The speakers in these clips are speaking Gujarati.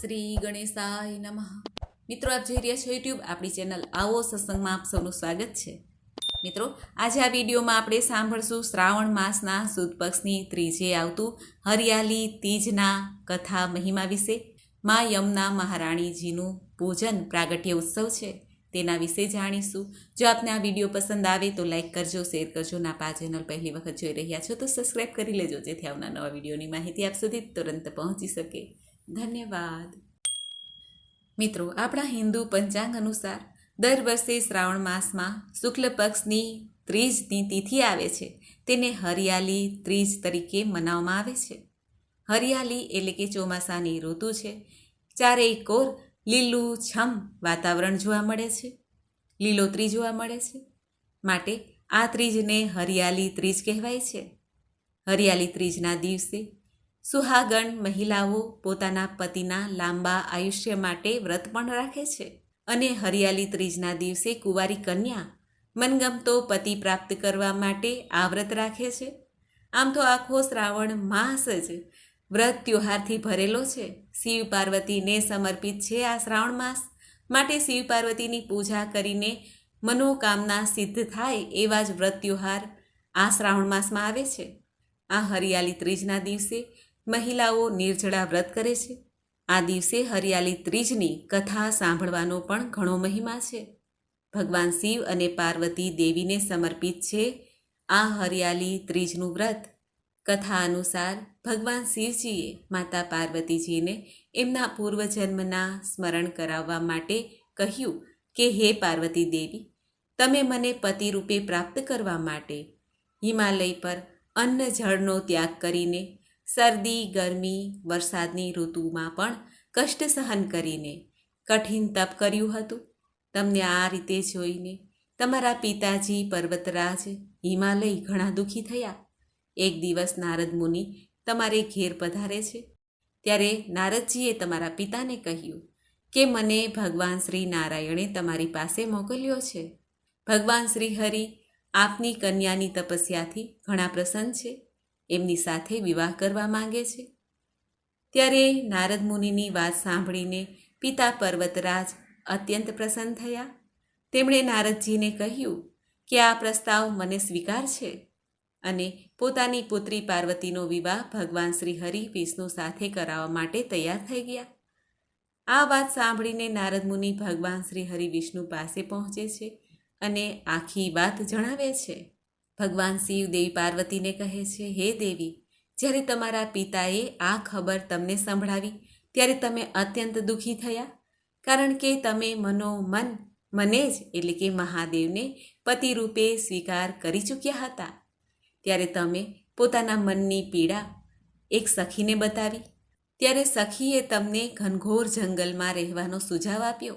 શ્રી ગણેશાય નમઃ. મિત્રો, આપ જોઈ રહ્યા છો યુટ્યુબ આપણી ચેનલ આવો સત્સંગમાં આપ સૌનું સ્વાગત છે. મિત્રો, આજે આ વિડીયોમાં આપણે સાંભળશું શ્રાવણ માસના સુદ પક્ષની ત્રીજે આવતું હરિયાળી તીજના કથા મહિમા વિશે. મા યમના મહારાણીજીનું પૂજન પ્રાગટ્ય ઉત્સવ છે. તેના વિશે જાણીશું. જો આપને આ વીડિયો પસંદ આવે તો લાઈક કરજો, શેર કરજો ના આ ચેનલ પહેલી વખત જોઈ રહ્યા છો તો સબસ્ક્રાઈબ કરી લેજો, જેથી આવના નવા વિડીયોની માહિતી આપ સુધી તુરંત પહોંચી શકે. ધન્યવાદ. મિત્રો, આપણા હિન્દુ પંચાંગ અનુસાર દર વર્ષે શ્રાવણ માસમાં શુક્લ પક્ષની ત્રીજની તિથિ આવે છે. તેને હરિયાળી ત્રીજ તરીકે મનાવવામાં આવે છે. હરિયાળી એટલે કે ચોમાસાની ઋતુ છે. ચારેય કોર લીલું છમ વાતાવરણ જોવા મળે છે. લીલોતરી જોવા મળે છે. માટે આ ત્રીજને હરિયાળી ત્રીજ કહેવાય છે. હરિયાળી ત્રીજના દિવસે સુહાગણ મહિલાઓ પોતાના પતિના લાંબા આયુષ્ય માટે વ્રત પણ રાખે છે. અને હરિયાળી ત્રીજના દિવસે કુંવારી કન્યા મનગમતો પતિ પ્રાપ્ત કરવા માટે આ વ્રત રાખે છે. આમ તો આખો શ્રાવણ માસ જ વ્રત ત્યોહારથી ભરેલો છે. શિવ પાર્વતીને સમર્પિત છે આ શ્રાવણ માસ. માટે શિવ પાર્વતીની પૂજા કરીને મનોકામના સિદ્ધ થાય એવા જ વ્રત ત્યોહાર આ શ્રાવણ માસમાં આવે છે. આ હરિયાળી ત્રીજના દિવસે મહિલાઓ નિર્જળા વ્રત કરે છે. આ દિવસે હરિયાળી ત્રીજની કથા સાંભળવાનો પણ ઘણો મહિમા છે. ભગવાન શિવ અને પાર્વતી દેવીને સમર્પિત છે આ હરિયાળી ત્રીજનું વ્રત. કથા અનુસાર ભગવાન શિવજીએ માતા પાર્વતીજીને એમના પૂર્વજન્મના સ્મરણ કરાવવા માટે કહ્યું કે, હે પાર્વતી દેવી, તમે મને પતિ રૂપે પ્રાપ્ત કરવા માટે હિમાલય પર અન્ન જળનો ત્યાગ કરીને શરદી, ગરમી, વરસાદની ઋતુમાં પણ કષ્ટ સહન કરીને કઠિન તપ કર્યું હતું. તમને આ રીતે જોઈને તમારા પિતાજી પર્વતરાજ હિમાલય ઘણા દુઃખી થયા. એક દિવસ નારદ મુનિ તમારે ઘેર પધારે છે. ત્યારે નારદજીએ તમારા પિતાને કહ્યું કે મને ભગવાન શ્રી નારાયણે તમારી પાસે મોકલ્યો છે. ભગવાન શ્રી હરિ આપની કન્યાની તપસ્યાથી ઘણા પ્રસન્ન છે. એમની સાથે વિવાહ કરવા માંગે છે. ત્યારે નારદ મુનિની વાત સાંભળીને પિતા પર્વતરાજ અત્યંત પ્રસન્ન થયા. તેમણે નારદજીને કહ્યું કે આ પ્રસ્તાવ મને સ્વીકાર છે અને પોતાની પુત્રી પાર્વતીનો વિવાહ ભગવાન શ્રી હરિ વિષ્ણુ સાથે કરાવવા માટે તૈયાર થઈ ગયા. આ વાત સાંભળીને નારદ મુનિ ભગવાન શ્રી હરિ વિષ્ણુ પાસે પહોંચે છે અને આખી વાત જણાવે છે. ભગવાન શિવ દેવી પાર્વતીને કહે છે, હે દેવી, જ્યારે તમારા પિતાએ આ ખબર તમને સંભળાવી, ત્યારે તમે અત્યંત દુઃખી થયા? કારણ કે તમે મનોમન મને જ એટલે કે મહાદેવને પતિ રૂપે સ્વીકાર કરી ચૂક્યા હતા. ત્યારે તમે પોતાના મનની પીડા એક સખીને બતાવી. ત્યારે સખીએ તમને ઘનઘોર જંગલમાં રહેવાનો સુઝાવ આપ્યો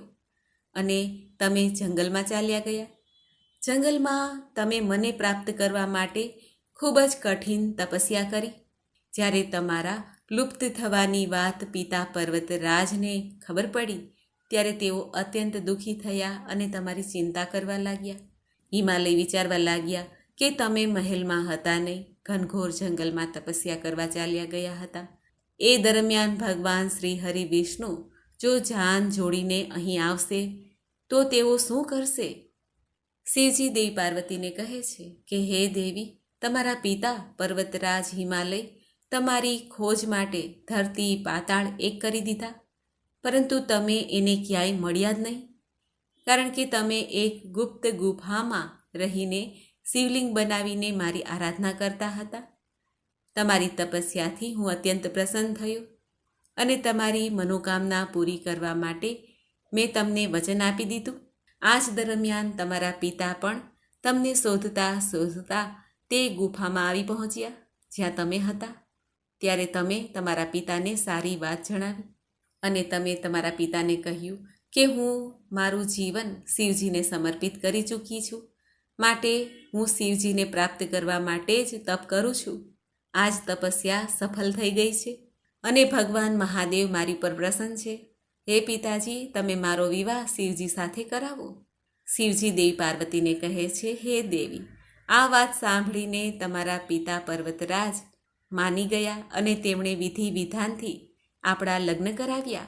અને તમે જંગલમાં ચાલ્યા ગયા. જંગલમાં તમે મને પ્રાપ્ત કરવા માટે ખૂબ જ કઠિન તપસ્યા કરી. જ્યારે તમારા લુપ્ત થવાની વાત પિતા પર્વતરાજને ખબર પડી, ત્યારે તેઓ અત્યંત દુઃખી થયા અને તમારી ચિંતા કરવા લાગ્યા. હિમાલય વિચારવા લાગ્યા કે તમે મહેલમાં હતા નહીં, ઘનઘોર જંગલમાં તપસ્યા કરવા ચાલ્યા ગયા હતા. એ દરમિયાન ભગવાન શ્રી હરિ વિષ્ણુ જો જાન જોડીને અહીં આવશે, તો તેઓ શું કરશે? શિવજી દેવી પાર્વતીને કહે છે કે, હે દેવી, તમારા પિતા પર્વતરાજ હિમાલય તમારી ખોજ માટે ધરતી પાતાળ એક કરી દીધા. પરંતુ તમે એને ક્યાંય મળ્યા જ નહીં. કારણ કે તમે એક ગુપ્ત ગુફામાં રહીને શિવલિંગ બનાવીને મારી આરાધના કરતા હતા. તમારી તપસ્યાથી હું અત્યંત પ્રસન્ન થયો અને તમારી મનોકામના પૂરી કરવા માટે મેં તમને વચન આપી દીધું. આ જ દરમિયાન તમારા પિતા પણ તમને શોધતા શોધતા તે ગુફામાં આવી પહોંચ્યા, જ્યાં તમે હતા. ત્યારે તમે તમારા પિતાને સારી વાત જણાવી અને તમે તમારા પિતાને કહ્યું કે હું મારું જીવન શિવજીને સમર્પિત કરી ચૂકી છું. માટે હું શિવજીને પ્રાપ્ત કરવા માટે જ તપ કરું છું. આ જ તપસ્યા સફળ થઈ ગઈ છે અને ભગવાન મહાદેવ મારી પર પ્રસન્ન છે. હે પિતાજી, તમે મારો વિવાહ શિવજી સાથે કરાવો. શિવજી દેવી પાર્વતીને કહે છે, હે દેવી, આ વાત સાંભળીને તમારા પિતા પર્વતરાજ માની ગયા અને તેમણે વિધિ વિધાનથી આપણા લગ્ન કરાવ્યા.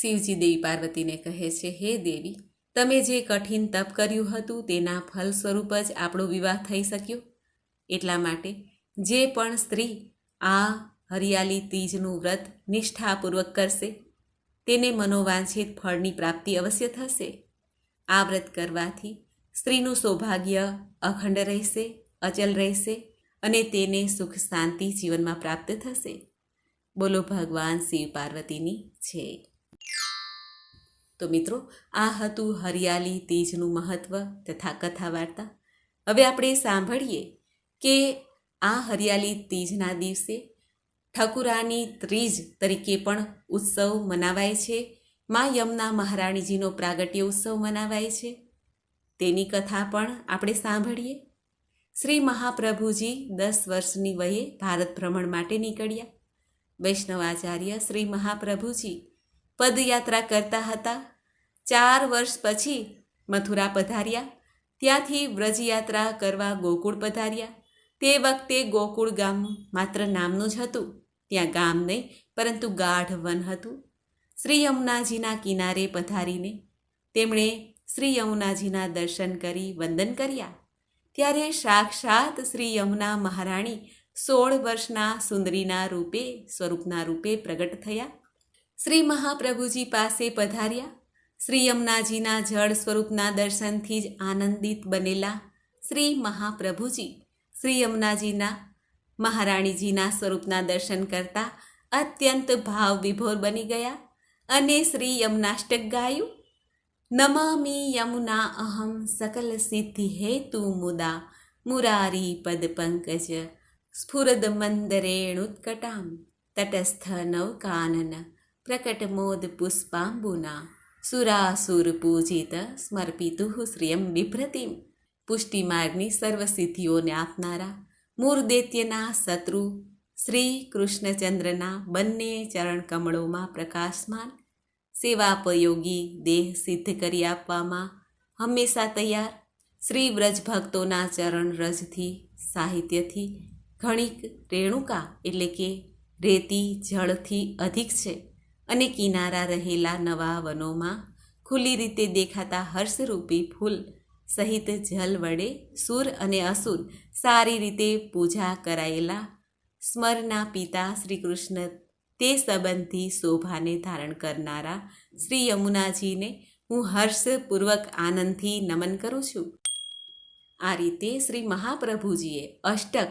શિવજી દેવી પાર્વતીને કહે છે, હે દેવી, તમે જે કઠિન તપ કર્યું હતું તેના ફલ સ્વરૂપ જ આપણો વિવાહ થઈ શક્યો. એટલા માટે જે પણ સ્ત્રી આ હરિયાળી તીજનું વ્રત નિષ્ઠાપૂર્વક કરશે તેને મનોવાંછિત ફળની પ્રાપ્તિ અવશ્ય થશે. આ વ્રત કરવાથી સ્ત્રીનું સૌભાગ્ય અખંડ રહેશે, અચલ રહેશે અને તેને સુખ શાંતિ જીવનમાં પ્રાપ્ત થશે. બોલો ભગવાન શિવ પાર્વતીની છે તો મિત્રો, આ હતું હરિયાળી તીજનું મહત્વ તથા કથા વાર્તા હવે આપણે સાંભળીએ કે આ હરિયાળી તીજના દિવસે ઠકુરાની ત્રીજ તરીકે પણ ઉત્સવ મનાવાય છે. મા યમના મહારાણીજીનો પ્રાગટ્ય ઉત્સવ મનાવાય છે. તેની કથા પણ આપણે સાંભળીએ. શ્રી મહાપ્રભુજી દસ વર્ષની વયે ભારત ભ્રમણ માટે નીકળ્યા. વૈષ્ણવાચાર્ય શ્રી મહાપ્રભુજી પદયાત્રા કરતા હતા. ચાર વર્ષ પછી મથુરા પધાર્યા. ત્યાંથી વ્રજયાત્રા કરવા ગોકુળ પધાર્યા. તે વખતે ગોકુળ ગામ માત્ર નામનું જ હતું. ત્યાં ગામ નહીં પરંતુ ગાઢ વન હતું. શ્રી યમુનાજીના કિનારે પધારીને તેમણે શ્રી યમુનાજીના દર્શન કરી, વંદન કર્યા. ત્યારે સાક્ષાત શ્રી યમુના મહારાણી સોળ વર્ષના સુંદરીના રૂપે, સ્વરૂપના રૂપે પ્રગટ થયા. શ્રી મહાપ્રભુજી પાસે પધાર્યા. શ્રી યમુનાજીના જળ સ્વરૂપના દર્શનથી જ આનંદિત બનેલા શ્રી મહાપ્રભુજી. શ્રી યમુનાજીના મહારાણીજીના સ્વરૂપના દર્શન કરતા અત્યંત ભાવ વિભોર બની ગયા અને શ્રી યમુનાષ્ટક ગાયું, નમામી યમુના અહમ સકલ સિદ્ધિ હેતુ મુદા મુરારી પદ પંકજ સ્ફુરદ મંદરેણુત્કટામ તટસ્થ નવકાનન પ્રકટમોદ પુષ્પાંબુના સુરાસુર પૂજિત સ્મર્પિતુ શ્રિયમ બિભ્રતિમ પુષ્ટિમાર્ગની સર્વસિદ્ધિઓને આપનારા મૂર્દૈત્યના શત્રુ શ્રી કૃષ્ણચંદ્રના બંને ચરણ કમળોમાં પ્રકાશમાન. સેવાપયોગી દેહ સિદ્ધ કરી આપવામાં હંમેશા તૈયાર. શ્રી વ્રજભક્તોના ચરણ રજથી, સાહિત્યથી ઘણીક રેણુકા એટલે કે રેતી જળથી અધિક છે અને કિનારા રહેલા નવા વનોમાં ખુલ્લી રીતે દેખાતા હર્ષરૂપી ફૂલ સહિત જલ વડે સુર અને અસુર સારી રીતે પૂજા કરાયેલા સ્મરના પિતા શ્રી કૃષ્ણ તે સંબંધી શોભાને ધારણ કરનારા શ્રી યમુનાજીને હું હર્ષપૂર્વક આનંદથી નમન કરું છું. આ રીતે શ્રી મહાપ્રભુજીએ અષ્ટક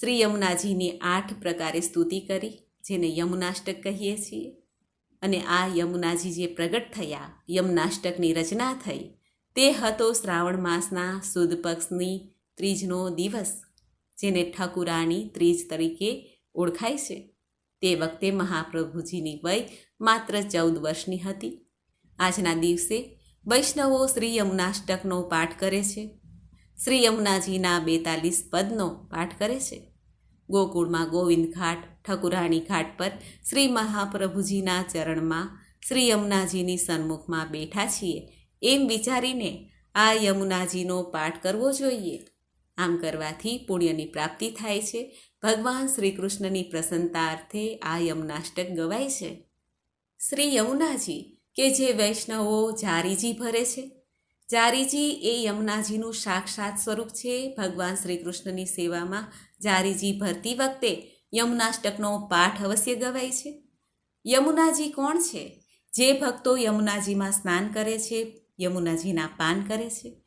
શ્રી યમુનાજીની આઠ પ્રકારે સ્તુતિ કરી, જેને યમુનાષ્ટક કહીએ છીએ. અને આ યમુનાજી જે પ્રગટ થયા, યમુનાષ્ટકની રચના થઈ તે હતો શ્રાવણ માસના સુદ પક્ષની ત્રીજનો દિવસ, જેને ઠકુરાની ત્રીજ તરીકે ઓળખાય છે. તે વખતે મહાપ્રભુજીની વય માત્ર ચૌદ વર્ષની હતી. આજના દિવસે વૈષ્ણવો શ્રી યમુનાષ્ટકનો પાઠ કરે છે. શ્રી યમુનાજીના બેતાલીસ પદનો પાઠ કરે છે. ગોકુળમાં ગોવિંદ ઘાટ, ઠકુરાણી ઘાટ પર શ્રી મહાપ્રભુજીના ચરણમાં શ્રી યમુનાજીની સન્મુખમાં બેઠા છીએ. એમ વિચારીને આ યમુનાજીનો પાઠ કરવો જોઈએ. આમ કરવાથી પુણ્યની પ્રાપ્તિ થાય છે. ભગવાન શ્રી કૃષ્ણની પ્રસન્નતા અર્થે આ યમુનાષ્ટક ગવાય છે. શ્રી યમુનાજી, કે જે વૈષ્ણવો જારીજી ભરે છે. જારીજી એ યમુનાજીનું સાક્ષાત સ્વરૂપ છે. ભગવાન શ્રી કૃષ્ણની સેવામાં જારીજી ભરતી વખતે યમુનાષ્ટકનો પાઠ અવશ્ય ગવાય છે. યમુનાજી કોણ છે? જે ભક્તો યમુનાજીમાં સ્નાન કરે છે યમુનાજીના પાન કરે છે.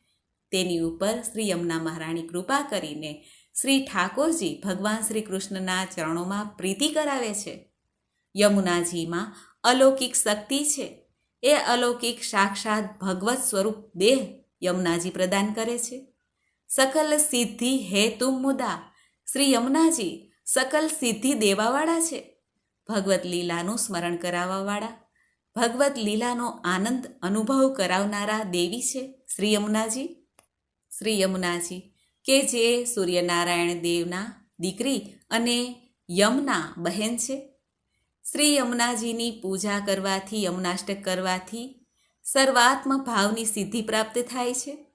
તેની ઉપર શ્રી યમુના મહારાણી કૃપા કરીને શ્રી ઠાકોરજી ભગવાન શ્રી કૃષ્ણના ચરણોમાં પ્રીતિ કરાવે છે. યમુનાજીમાં અલૌકિક શક્તિ છે. એ અલૌકિક સાક્ષાત ભગવત સ્વરૂપ દેહ યમુનાજી પ્રદાન કરે છે. સકલ સિદ્ધિ હેતુ મુદા. શ્રી યમુનાજી સકલ સિદ્ધિ દેવાવાળા છે. ભગવત લીલાનું સ્મરણ કરાવવાવાળા. ભગવત લીલાનો આનંદ અનુભવ કરાવનારા દેવી છે શ્રી યમુનાજી? શ્રી યમુનાજી, કે જે સૂર્યનારાયણ દેવના દીકરી અને યમના બહેન છે. શ્રી યમુનાજીની પૂજા કરવાથી, યમુનાષ્ટક કરવાથી સર્વાત્મ ભાવની સિદ્ધિ પ્રાપ્ત થાય છે.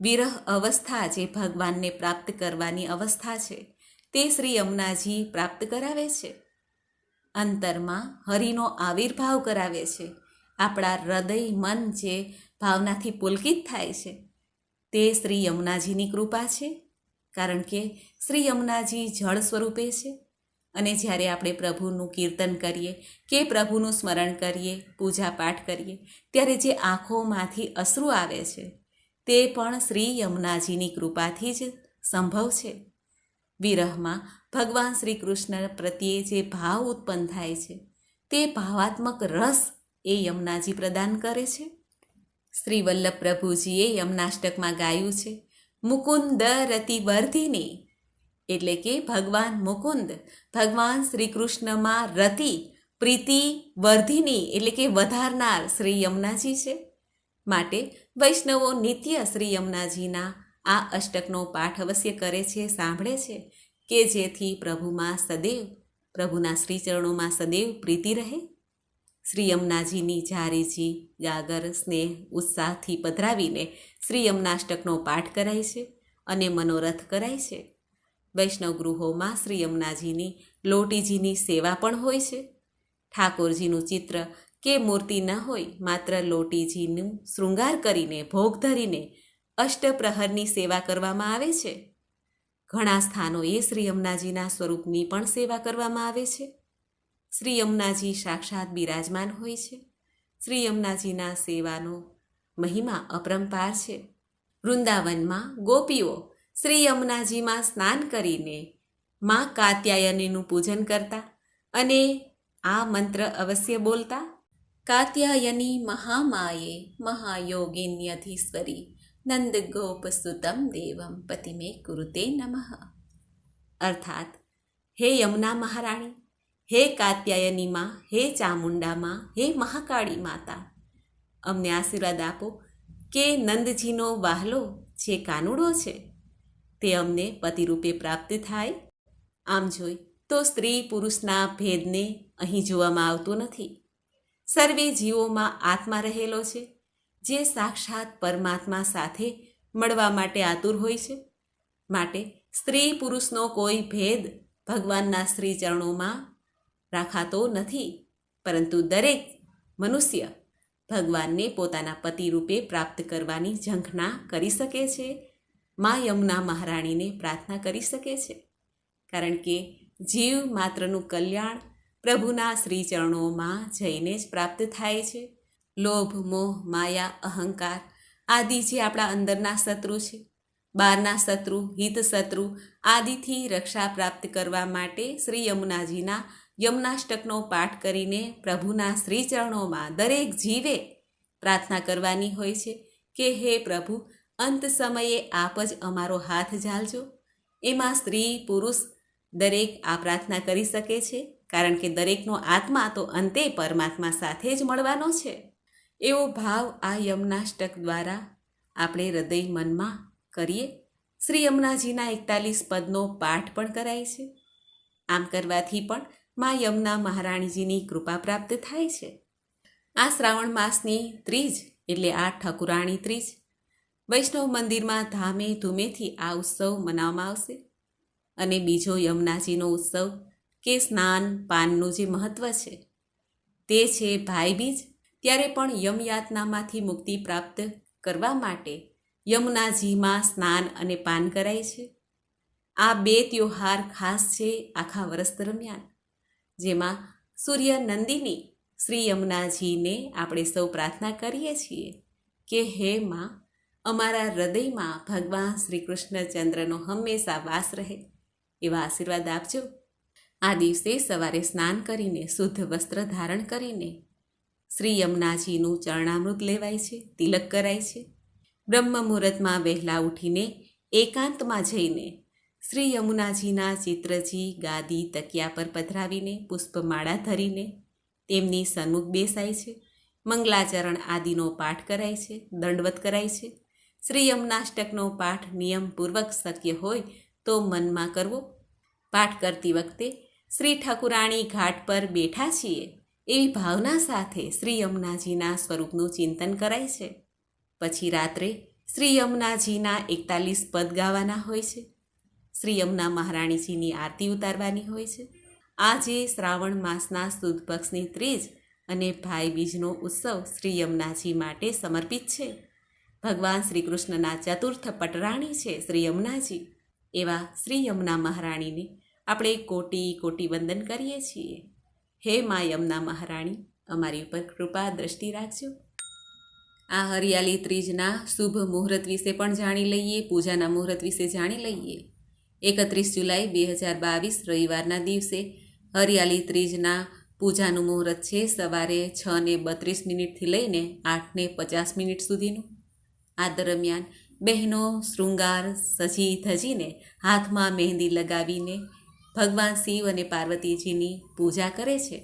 વિરહ અવસ્થા જે ભગવાનને પ્રાપ્ત કરવાની અવસ્થા છે, તે શ્રી યમુનાજી પ્રાપ્ત કરાવે છે. અંતરમાં હરિનો આવિર્ભાવ કરાવે છે. આપણા હૃદય, મન જે ભાવનાથી પુલકિત થાય છે, તે શ્રી યમુનાજીની કૃપા છે. કારણ કે શ્રી યમુનાજી જળ સ્વરૂપે છે અને જ્યારે આપણે પ્રભુનું કીર્તન કરીએ કે પ્રભુનું સ્મરણ કરીએ પૂજા પાઠ કરીએ, ત્યારે જે આંખોમાંથી અશ્રુ આવે છે, તે પણ શ્રી યમુનાજીની કૃપાથી જ સંભવ છે. વિરહમાં ભગવાન શ્રી કૃષ્ણ પ્રત્યે જે ભાવ ઉત્પન્ન થાય છે, તે ભાવાત્મક રસ એ યમુનાજી પ્રદાન કરે છે. શ્રી વલ્લભ પ્રભુજીએ યમનાષ્ટકમાં ગાયું છે, મુકુંદ રતિ વર્ધિની. એટલે કે, ભગવાન મુકુંદ, ભગવાન શ્રી કૃષ્ણમાં રતિ, પ્રીતિ, વર્ધિની. એટલે કે, વધારનાર શ્રી યમુનાજી છે. માટે વૈષ્ણવો નિત્ય શ્રી યમુનાજીના આ અષ્ટકનો પાઠ અવશ્ય કરે છે, સાંભળે છે કે જેથી પ્રભુમાં સદૈવ, પ્રભુના શ્રીચરણોમાં સદૈવ પ્રીતિ રહે? શ્રી યમુનાજીની જારીજી ગાગર સ્નેહ, ઉત્સાહથી પધરાવીને શ્રી યમુનાષ્ટકનો પાઠ કરાય છે અને મનોરથ કરાય છે. વૈષ્ણવ ગૃહોમાં શ્રી યમુનાજીની લોટીજીની સેવા પણ હોય છે. ઠાકોરજીનું ચિત્ર કે મૂર્તિ ન હોય, માત્ર લોટીજીનું શૃંગાર કરીને, ભોગ ધરીને અષ્ટપ્રહરની સેવા કરવામાં આવે છે. ઘણા સ્થાનોએ શ્રી યમુનાજીના સ્વરૂપની પણ સેવા કરવામાં આવે છે. શ્રી યમુનાજી સાક્ષાત બિરાજમાન હોય છે. શ્રી યમુનાજીના સેવાનો મહિમા અપરંપાર છે. વૃંદાવનમાં ગોપીઓ શ્રી યમુનાજીમાં સ્નાન કરીને મા કાત્યાયનીનું પૂજન કરતા અને આ મંત્ર અવશ્ય બોલતા, કાત્યાયની મહામાયે મહાયોગિન્યધીશ્વરી નંદ ગોપસુતમ દેવમ પતિમે કુરુતે નમઃ અર્થાત હે યમુના મહારાણી હે કાત્યાયની માં હે ચામુંડા માં હે મહાકાળી માતા અમને આશીર્વાદ આપો કે નંદજીનો વાહલો જે કાનુડો છે, તે અમને પતિરૂપે પ્રાપ્ત થાય. આમ જોઈ તો સ્ત્રી પુરુષના ભેદને અહીં જોવામાં આવતો નથી. સર્વે જીવોમાં આત્મા રહેલો છે. જે સાક્ષાત પરમાત્મા સાથે મળવા માટે આતુર હોય છે. માટે સ્ત્રી પુરુષનો કોઈ ભેદ ભગવાનના શ્રી ચરણોમાં રાખાતો નથી. પરંતુ દરેક મનુષ્ય ભગવાનને પોતાના પતિ રૂપે પ્રાપ્ત કરવાની ઝંખના કરી શકે છે. મા યમુના મહારાણીને પ્રાર્થના કરી શકે છે. કારણ કે જીવ માત્રનું કલ્યાણ પ્રભુના શ્રી ચરણોમાં જઈને જ પ્રાપ્ત થાય છે. લોભ, મોહ, માયા, અહંકાર આદિ જે આપણા અંદરના શત્રુ છે. બહારના શત્રુ હિત શત્રુ આદિથી રક્ષા પ્રાપ્ત કરવા માટે શ્રી યમુનાજીના યમુનાષ્ટકનો પાઠ કરીને પ્રભુના શ્રીચરણોમાં દરેક જીવે પ્રાર્થના કરવાની હોય છે કે, હે પ્રભુ, અંત સમયે આપ જ અમારો હાથ ઝાલજો. એમાં સ્ત્રી, પુરુષ દરેક આ પ્રાર્થના કરી શકે છે, કારણ કે દરેકનો આત્મા તો અંતે પરમાત્મા સાથે જ મળવાનો છે. એવો ભાવ આ યમનાષ્ટક દ્વારા આપણે હૃદય મનમાં કરીએ? શ્રી યમુનાજીના એકતાલીસ પદનો પાઠ પણ કરાય છે. આમ કરવાથી પણ મા યમુના મહારાણીજીની કૃપા પ્રાપ્ત થાય છે. આ શ્રાવણ માસની ત્રીજ એટલે આ ઠકુરાણી ત્રીજ વૈષ્ણવ મંદિરમાં ધામે ધૂમેથી આ ઉત્સવ મનાવવામાં આવશે. અને બીજો યમુનાજીનો ઉત્સવ કે સ્નાન પાનનું જે મહત્ત્વ છે તે છે ભાઈબીજ ત્યારે પણ યમયાતનામાંથી મુક્તિ પ્રાપ્ત કરવા માટે યમુનાજીમાં સ્નાન અને પાન કરાય છે. આ બે ત્યોહાર ખાસ છે આખા વર્ષ દરમિયાન, જેમાં સૂર્ય નંદિની શ્રી યમુનાજીને આપણે સૌ પ્રાર્થના કરીએ છીએ કે હે માં, અમારા હૃદયમાં ભગવાન શ્રી કૃષ્ણચંદ્રનો હંમેશા વાસ રહે એવા આશીર્વાદ આપજો. આ દિવસે સવારે સ્નાન કરીને, શુદ્ધ વસ્ત્ર ધારણ કરીને શ્રી યમુનાજીનું ચરણામૃત લેવાય છે, તિલક કરાય છે. બ્રહ્મ મુહૂર્તમાં વહેલા ઉઠીને એકાંતમાં જઈને શ્રી યમુનાજીના ચિત્રજી, ગાદી, તકિયા પર પધરાવીને, પુષ્પમાળા ધરીને તેમની સન્મુખ બેસાય છે. મંગલાચરણ આદિનો પાઠ કરાય છે, દંડવત કરાય છે. શ્રી યમુનાષ્ટકનો પાઠ નિયમપૂર્વક શક્ય હોય તો મનમાં કરવો. પાઠ કરતી વખતે શ્રી ઠાકુરાણી ઘાટ પર બેઠા છીએ. એવી ભાવના સાથે શ્રી યમુનાજીના સ્વરૂપનું ચિંતન કરાય છે. પછી રાત્રે શ્રી યમુનાજીના એકતાલીસ પદ ગાવાના હોય છે. શ્રી યમુના મહારાણીજીની આરતી ઉતારવાની હોય છે. આજે શ્રાવણ માસના સુદ પક્ષની ત્રીજ અને ભાઈ બીજનો ઉત્સવ શ્રી યમુનાજી માટે સમર્પિત છે. ભગવાન શ્રી કૃષ્ણના ચતુર્થ પટરાણી છે શ્રી યમુનાજી. એવા શ્રી યમુના મહારાણીને આપણે કોટી કોટી વંદન કરીએ છીએ. હે મા યમુના મહારાણી, અમારી ઉપર કૃપા દ્રષ્ટિ રાખજો. આ હરિયાળી ત્રીજના શુભ મુહૂર્ત વિશે પણ જાણી લઈએ, પૂજાના મુહૂર્ત વિશે જાણી લઈએ. એકત્રીસ જુલાઈ બે હજાર બાવીસ, રવિવારના દિવસે હરિયાળી ત્રીજના પૂજાનું મુહૂર્ત છે સવારે છ ને બત્રીસ મિનિટથી લઈને આઠ ને પચાસ મિનિટ સુધીનું. આ દરમિયાન બહેનો શૃંગાર સજી ધજીને હાથમાં મહેંદી લગાવીને ભગવાન શિવ અને પાર્વતીજીની પૂજા કરે છે.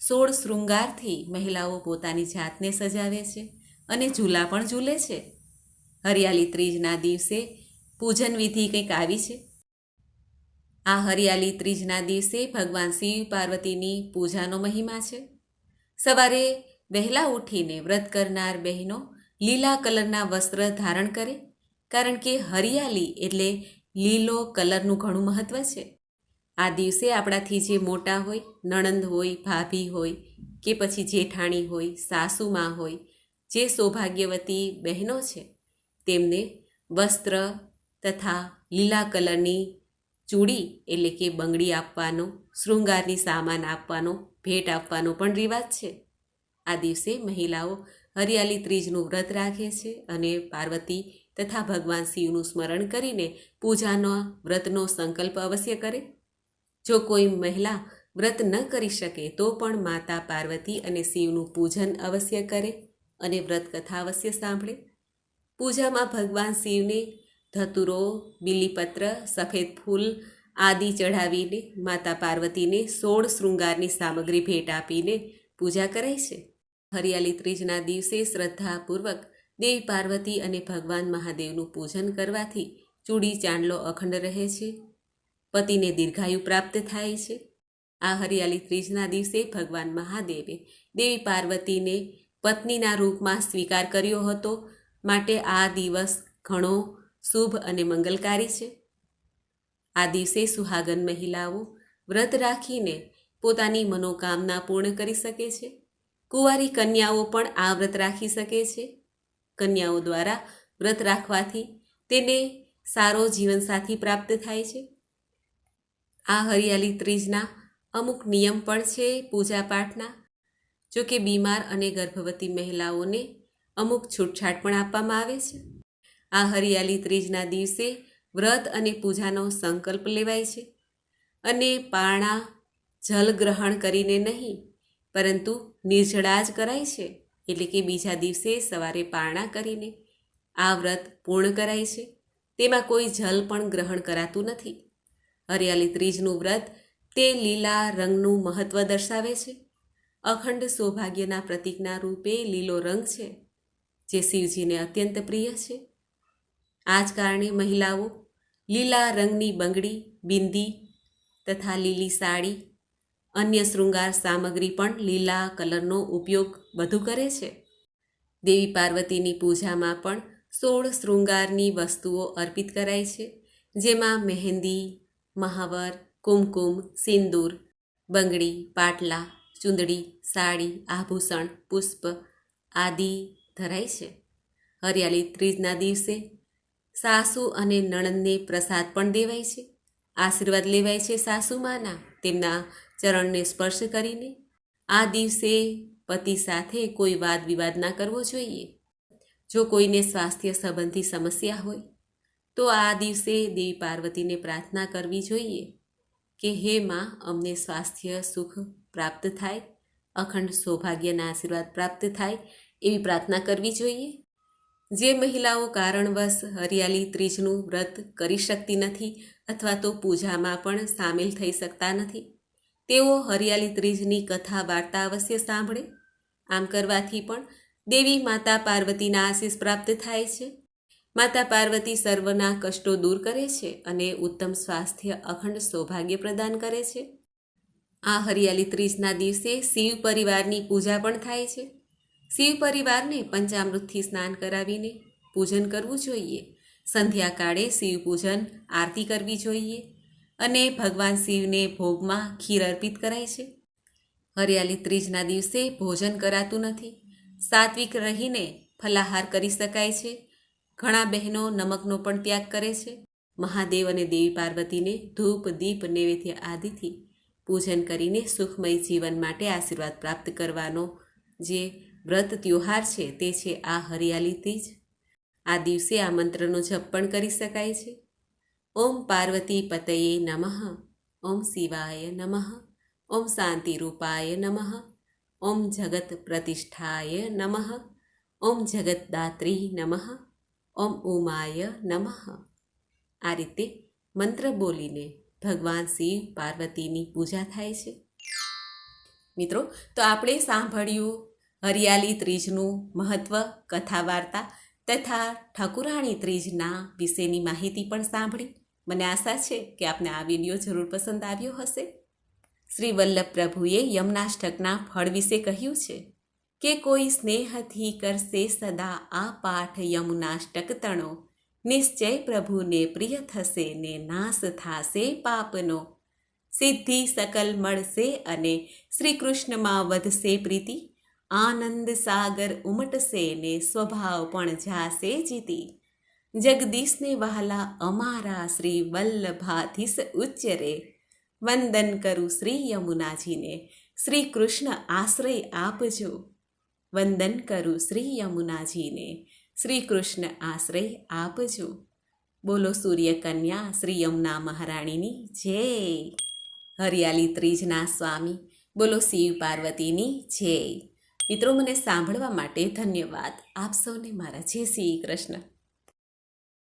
સોળ શૃંગારથી મહિલાઓ પોતાની જાતને સજાવે છે અને ઝૂલા પણ ઝૂલે છે. હરિયાળી ત્રીજના દિવસે પૂજન વિધિ કંઈક આવી છે? આ હરિયાળી ત્રીજના દિવસે ભગવાન શિવ પાર્વતીની પૂજાનો મહિમા છે. સવારે વહેલા ઉઠીને વ્રત કરનાર બહેનો લીલા કલરના વસ્ત્ર ધારણ કરે, કારણ કે હરિયાળી એટલે લીલો કલરનું ઘણું મહત્ત્વ છે. આ દિવસે આપણાથી જે મોટા હોય, નણંદ હોય, ભાભી હોય કે પછી જેઠાણી હોય, સાસુમાં હોય, જે સૌભાગ્યવતી બહેનો છે, તેમને વસ્ત્ર તથા લીલા કલરની ચૂડી એટલે કે બંગડી આપવાનો, શૃંગારની સામાન આપવાનો, ભેટ આપવાનો પણ રિવાજ છે. આ દિવસે મહિલાઓ હરિયાળી ત્રીજનું વ્રત રાખે છે અને પાર્વતી તથા ભગવાન શિવનું સ્મરણ કરીને પૂજાનો, વ્રતનો સંકલ્પ અવશ્ય કરે. જો કોઈ મહિલા વ્રત ન કરી શકે, તો પણ માતા પાર્વતી અને શિવનું પૂજન અવશ્ય કરે અને વ્રત કથા અવશ્ય સાંભળે. પૂજામાં ભગવાન શિવને ધતુરો, બીલીપત્ર, સફેદ ફૂલ આદિ ચઢાવીને માતા પાર્વતીને સોળ શૃંગારની સામગ્રી ભેટ આપીને પૂજા કરાય છે. હરિયાળી ત્રીજના દિવસે શ્રદ્ધાપૂર્વક દેવી પાર્વતી અને ભગવાન મહાદેવનું પૂજન કરવાથી ચૂડી ચાંદલો અખંડ રહે છે. પતિને દીર્ઘાયુ પ્રાપ્ત થાય છે. આ હરિયાળી ત્રીજના દિવસે ભગવાન મહાદેવે દેવી પાર્વતીને પત્નીના રૂપમાં સ્વીકાર કર્યો હતો. માટે આ દિવસ ઘણો શુભ અને મંગલકારી છે. આ દિવસે સુહાગન મહિલાઓ વ્રત રાખીને પોતાની મનોકામના પૂર્ણ કરી શકે છે. કુંવારી કન્યાઓ પણ આ વ્રત રાખી શકે છે. કન્યાઓ દ્વારા વ્રત રાખવાથી તેને સારો જીવનસાથી પ્રાપ્ત થાય છે. આ હરિયાળી ત્રીજના અમુક નિયમ પણ છે પૂજાપાઠના. જો કે બીમાર અને ગર્ભવતી મહિલાઓને અમુક છૂટછાટ પણ આપવામાં આવે છે. આ હરિયાળી ત્રીજના દિવસે વ્રત અને પૂજાનો સંકલ્પ લેવાય છે. અને પારણા જલ ગ્રહણ કરીને નહીં, પરંતુ નિર્જળા જ કરાય છે. એટલે કે બીજા દિવસે સવારે પારણા કરીને આ વ્રત પૂર્ણ કરાય છે. તેમાં કોઈ જલ પણ ગ્રહણ કરાતું નથી. હરિયાળી ત્રીજનું વ્રત તે લીલા રંગનું મહત્ત્વ દર્શાવે છે. અખંડ સૌભાગ્યના પ્રતીકના રૂપે લીલો રંગ છે, જે શિવજીને અત્યંત પ્રિય છે. આ જ કારણે મહિલાઓ લીલા રંગની બંગડી, બિંદી તથા લીલી સાડી, અન્ય શૃંગાર સામગ્રી પણ લીલા કલરનો ઉપયોગ વધુ કરે છે. દેવી પાર્વતીની પૂજામાં પણ સોળ શૃંગારની વસ્તુઓ અર્પિત કરાય છે, જેમાં મહેંદી મહાવર, કુમકુમ, સિંદૂર, બંગડી, પાટલા, ચૂંદડી, સાડી, આભૂષણ, પુષ્પ આદિ ધરાય છે. હરિયાળી ત્રીજના દિવસે સાસુ અને નણંદને પ્રસાદ પણ દેવાય છે. આશીર્વાદ લેવાય છે સાસુમાના તેમના ચરણને સ્પર્શ કરીને. આ દિવસે પતિ સાથે કોઈ વાદ વિવાદ ના કરવો જોઈએ. જો કોઈને સ્વાસ્થ્ય સંબંધી સમસ્યા હોય તો આ દિવસે દેવી પાર્વતીને પ્રાર્થના કરવી જોઈએ કે હે માં, અમને સ્વાસ્થ્ય સુખ પ્રાપ્ત થાય, અખંડ સૌભાગ્યના આશીર્વાદ પ્રાપ્ત થાય એવી પ્રાર્થના કરવી જોઈએ. જે મહિલાઓ કારણવશ હરિયાળી ત્રીજનું વ્રત કરી શકતી નથી અથવા તો પૂજામાં પણ સામેલ થઈ શકતા નથી, તેઓ હરિયાળી ત્રીજની કથા વાર્તા અવશ્ય સાંભળે. આમ કરવાથી પણ દેવી માતા પાર્વતીના આશીષ પ્રાપ્ત થાય છે. માતા પાર્વતી સર્વના કષ્ટો દૂર કરે છે અને ઉત્તમ સ્વાસ્થ્ય અખંડ સૌભાગ્ય પ્રદાન કરે છે. આ હરિયાળી ત્રીજના દિવસે શિવ પરિવારની પૂજા પણ થાય છે. શિવ પરિવારને પંચામૃતથી સ્નાન કરાવીને પૂજન કરવું જોઈએ. સંધ્યાકાળે શિવ પૂજન, આરતી કરવી જોઈએ અને ભગવાન શિવને ભોગમાં ખીર અર્પિત કરાય છે. હરિયાળી ત્રીજના દિવસે ભોજન કરાતું નથી. સાત્વિક રહીને ફલાહાર કરી શકાય છે. ઘણા બહેનો નમકનો પણ ત્યાગ કરે છે. મહાદેવ અને દેવી પાર્વતીને ધૂપ, દીપ, નૈવેદ્ય આદિથી પૂજન કરીને સુખમય જીવન માટે આશીર્વાદ પ્રાપ્ત કરવાનો જે વ્રત ત્યોહાર છે તે છે આ હરિયાળી તીજ. આ દિવસે આ મંત્રનો જપ પણ કરી શકાય છે. ઓમ પાર્વતી પતયે નમઃ. ઓમ શિવાય નમઃ. ઓમ શાંતિ રૂપાય નમઃ. ઓમ જગત પ્રતિષ્ઠાય નમઃ. ઓમ જગતદાત્રી નમઃ. ઓમ ઉમાય નમઃ. આ રીતે મંત્ર બોલીને ભગવાન શિવ પાર્વતીની પૂજા થાય છે. મિત્રો, તો આપણે સાંભળ્યું હરિયાલી ત્રીજનું મહત્ત્વ કથા વાર્તા તથા ઠાકુરાણી ત્રીજના વિશેની માહિતી પણ સાંભળી. મને આશા છે કે આપને આ વીડિયો જરૂર પસંદ આવ્યો હશે. શ્રી વલ્લભ પ્રભુએ યમનાષ્ટકના ફળ વિશે કહ્યું છે. કે કોઈ સ્નેહથી કરશે સદા આ પાઠ યમુનાષ્ટક તણો નિશ્ચય પ્રભુને પ્રિય થશે ને નાશ થાશે પાપનો. સિદ્ધિ સકલ મળશે અને શ્રી કૃષ્ણમાં વધશે પ્રીતિ. આનંદ સાગર ઉમટશે ને સ્વભાવ પણ જાશે જીતી. જગદીશને વહાલા અમારા શ્રી વલ્લભાધીશ ઉચ્ચરે. વંદન કરું શ્રી યમુનાજીને. શ્રી કૃષ્ણ આશ્રય આપજો. વંદન કરું શ્રી યમુનાજીને. શ્રી કૃષ્ણ આશ્રય આપજો. બોલો સૂર્યકન્યા શ્રી યમુના મહારાણીની જય. હરિયાલી ત્રીજના સ્વામી, બોલો શિવ પાર્વતીની જય. મિત્રો, મને સાંભળવા માટે ધન્યવાદ. આપ સૌને મારા જય શ્રી કૃષ્ણ.